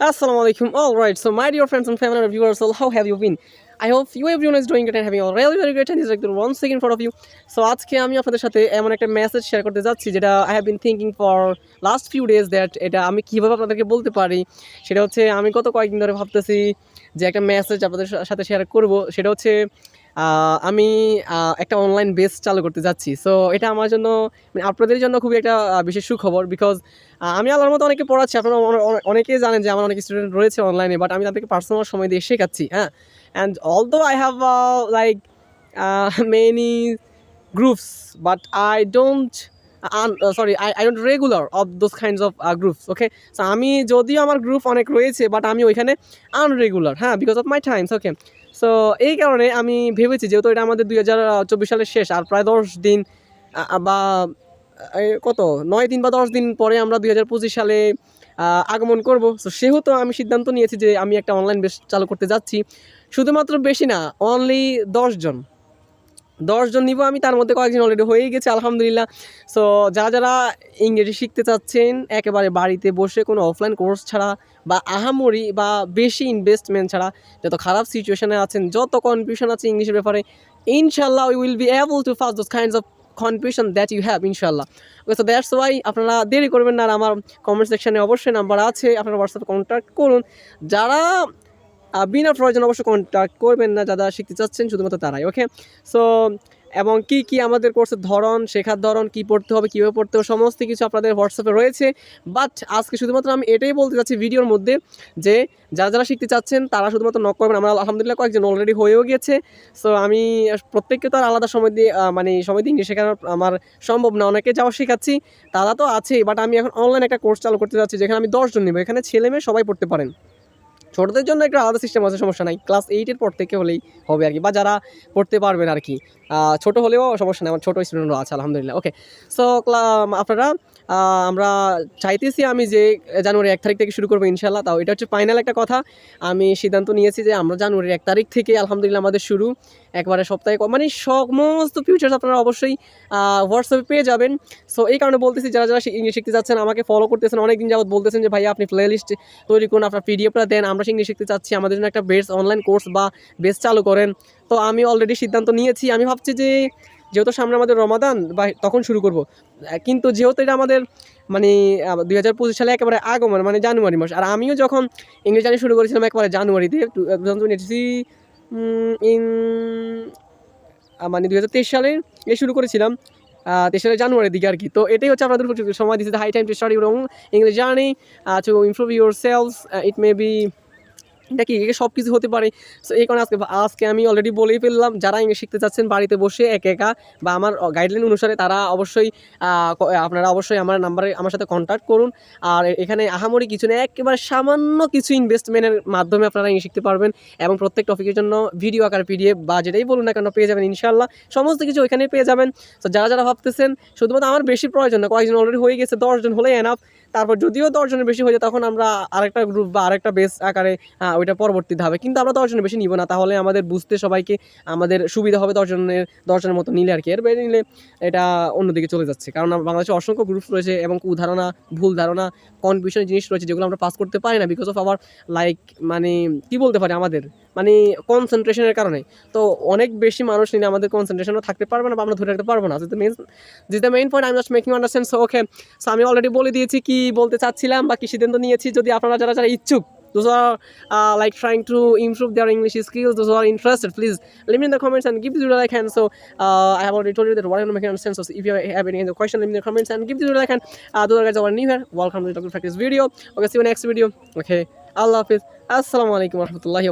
Assalamu alaikum. All right, so my dear friends and family and viewers, so how have you been? Is doing great and having a really very great and is like the one second in front of you. So আজকে আমি আপনাদের সাথে এমন একটা message share করতে যাচ্ছি যেটা I have been thinking for last few days that এটা আমি কীভাবে আপনাদেরকে বলতে পারি সেটা হচ্ছে আমি গত কয়েকদিন ধরে ভাবতেছি যে একটা মেসেজ আপনাদের সাথে শেয়ার করব সেটা হচ্ছে আমি একটা অনলাইন বেস চালু করতে যাচ্ছি। সো এটা আমার জন্য মানে আপনাদের জন্য খুবই একটা বিশেষ সুখবর বিকজ আমি আল্লাহর মতো অনেকে পড়াচ্ছি। আপনারা অনে- অনে- অনেকেই জানেন যে আমার অনেক স্টুডেন্ট রয়েছে অনলাইনে বাট আমি তাদেরকে পার্সোনাল সময় দিয়ে শেখাচ্ছি হ্যাঁ? And although I have like many groups but I don't sorry I I don't regular of those kinds of groups okay so আমি যদিও আমার গ্রুপ অনেক রয়েছে বাট আমি ওইখানে আনরেগুলার হ্যাঁ because of my times okay so এই কারণে আমি ভেবেছি, যেহেতু এটা আমাদের দুই হাজার চব্বিশ সালের শেষ, আর প্রায় দশ দিন বা কত? নয় দিন বা দশ দিন পরে আমরা দুই হাজার পঁচিশ সালে আগমন করব। সো সেহেতু আমি সিদ্ধান্ত নিয়েছি যে আমি একটা অনলাইন বেস চালু করতে যাচ্ছি। শুধুমাত্র বেশি না অনলি দশজন দশজন নিব, আমি তার মধ্যে কয়েকজন অলরেডি হয়েই গেছে, আলহামদুলিল্লাহ। সো যারা যারা ইংরেজি শিখতে চাচ্ছেন, একেবারে বাড়িতে বসে কোনো অফলাইন কোর্স ছাড়া বা আহামরি বা বেশি ইনভেস্টমেন্ট ছাড়া যত খারাপ সিচুয়েশনে আছেন, যত কনফিউশন আছে ইংলিশের ব্যাপারে ইনশাল্লাহ we will be able to face those kinds of confusion that you have ইনশাল্লাহ ওকে সো দ্যাটস ওয়াই আপনারা দেরি করবেন না আর আমার কমেন্ট সেকশনে অবশ্যই নাম্বার আছে, আপনারা হোয়াটসঅ্যাপে কন্ট্যাক্ট করুন। যারা বিনা প্রয়োজন অবশ্যই কন্ট্যাক্ট করবেন না, যারা শিখতে চাচ্ছেন শুধুমাত্র তারাই ওকে সো এবং কি কি আমাদের কোর্সের ধরন, শেখার ধরন, কি পড়তে হবে, কীভাবে পড়তে হবে, সমস্ত কিছু আপনাদের হোয়াটসঅ্যাপে রয়েছে। বাট আজকে শুধুমাত্র আমি এটাই বলতে চাচ্ছি ভিডিওর মধ্যে যে, যারা যারা শিখতে চাচ্ছেন, তারা শুধুমাত্র নক করবেন। আমরা আলহামদুলিল্লাহ কয়েকজন অলরেডি হয়েও গিয়েছে সো আমি প্রত্যেককে তো আর আলাদা সময় দিয়ে মানে সময় দিয়ে ইংলিশ শেখানো আমার সম্ভব না। অনেকে যাওয়া শেখাচ্ছি, তারা তো আছেই বাট আমি এখন অনলাইন একটা কোর্স চালু করতে যাচ্ছি, যেখানে আমি দশজন নেব। এখানে ছেলে মেয়ে সবাই পড়তে পারেন। ছোটদের জন্য একটা আলাদা সিস্টেম আছে, সমস্যা নাই। ক্লাস এইটের পর থেকে হলেই হবে আর কি, বা যারা পড়তে পারবেন আর কি। ছোটো হলেও সমস্যা নেই, আমার ছোটো স্টুডেন্টরা আছে, আলহামদুলিল্লাহ। ওকে সো আপনারা আমরা চাইতেছি আমি যে জানুয়ারি এক তারিখ থেকে শুরু করব ইনশাল্লাহ তাও এটা হচ্ছে ফাইনাল একটা কথা। আমি সিদ্ধান্ত নিয়েছি যে আমরা জানুয়ারির এক তারিখ থেকে আলহামদুলিল্লাহ আমাদের শুরু। একবারে সপ্তাহে মানে সমস্ত ফিউচার্স আপনারা অবশ্যই হোয়াটসঅ্যাপে পেয়ে যাবেন। সো এই কারণে বলতেছি, যারা যারা ইংলিশ শিখতে যাচ্ছেন, আমাকে ফলো করতেছেন অনেক দিন যাবত বলতেছেন যে, ভাইয়া, আপনি প্লে লিস্ট তৈরি করুন, আপনার পিডিএফটা দেন, আমরা ইংলিশ শিখতে চাচ্ছি, আমাদের জন্য একটা বেস অনলাইন কোর্স বা বেস চালু করেন। তো আমি অলরেডি সিদ্ধান্ত নিয়েছি। আমি ভাবছি যে যেহেতু সামনে আমাদের রমাদান বা তখন শুরু করব। কিন্তু যেহেতু এটা আমাদের মানে দুই হাজার পঁচিশ সালে একেবারে আগমন মানে জানুয়ারি মাস, আর আমিও যখন ইংলিশ জানি শুরু করেছিলাম একেবারে জানুয়ারিতে টু থাউজেন্ড ইন মানে দুই হাজার তেইশ সালে এ শুরু করেছিলাম তেইশ সালের জানুয়ারির দিকে আর কি। তো এটাই হচ্ছে আপনাদের সময় দিচ্ছে high time to study your English journey to improve yourselves it may be এটা কি সব কিছু হতে পারে। সো এই কারণে আজকে আজকে আমি অলরেডি বলেই ফেললাম, যারা ইংলিশ শিখতে চাচ্ছেন, বাড়িতে বসে একা একা বা আমার গাইডলাইন অনুসারে তারা অবশ্যই আপনারা অবশ্যই আমার নাম্বারে আমার সাথে কন্ট্যাক্ট করুন। আর এখানে আহামরি কিছু নেই একেবারে সামান্য কিছু ইনভেস্টমেন্টের মাধ্যমে আপনারা ইংলিশ শিখতে পারবেন এবং প্রত্যেক টপিকের জন্য ভিডিও আকার পিডিএফ বা যেটাই বলুন না কেন, পেয়ে যাবেন ইনশাল্লাহ সমস্ত কিছু ওইখানে পেয়ে যাবেন। তো যারা যারা ভাবতেছেন, শুধুমাত্র আমার বেশি প্রয়োজন না, কয়েকজন অলরেডি হয়ে গেছে, দশজন হলেই এনাফ তারপর যদিও দশজনের বেশি হয়ে যায়, তখন আমরা আরেকটা গ্রুপ বা আরেকটা বেস আকারে ওইটা পরবর্তীতে হবে। কিন্তু আমরা দশজনের বেশি নিব না, তাহলে আমাদের বুঝতে সবাইকে আমাদের সুবিধা হবে দশজনের দশজনের মতো নিলে আর কি। এর বাইরে নিলে এটা অন্যদিকে চলে যাচ্ছে। কারণ বাংলাদেশে অসংখ্য গ্রুপ রয়েছে এবং কুধারণা ভুল ধারণা কনফিউশন জিনিস রয়েছে যেগুলো আমরা পাস করতে পারি না বিকজ অফ আওয়ার লাইক মানে কি বলতে পারি আমাদের? মানে কনসেন্ট্রেশনের কারণে। তো অনেক বেশি মানুষ নিয়ে আমাদের কনসেন্ট্রেশনও থাকতে পারবে না বা আমরা ধরে রাখতে পারব না। যদি মেন যদি মেইন পয়েন্ট আমি just making understand sense okay so আমি অলরেডি বলে দিয়েছি কি বলতে চাচ্ছিলাম বা কি তো নিয়েছি। যদি আপনারা যারা যারা ইচ্ছুক those are like trying to improve their English skills those are interested please leave in the comments and give দুটো like hand so I have already told you that one make sense if you have any question leave in the comments and give দুটো like hand দুটো গাছ আবার new hand welcome to doctor video okay see next video okay আল্লাহ হাফিজ আসসালামু আলাইকুম রহমতুল্লাহি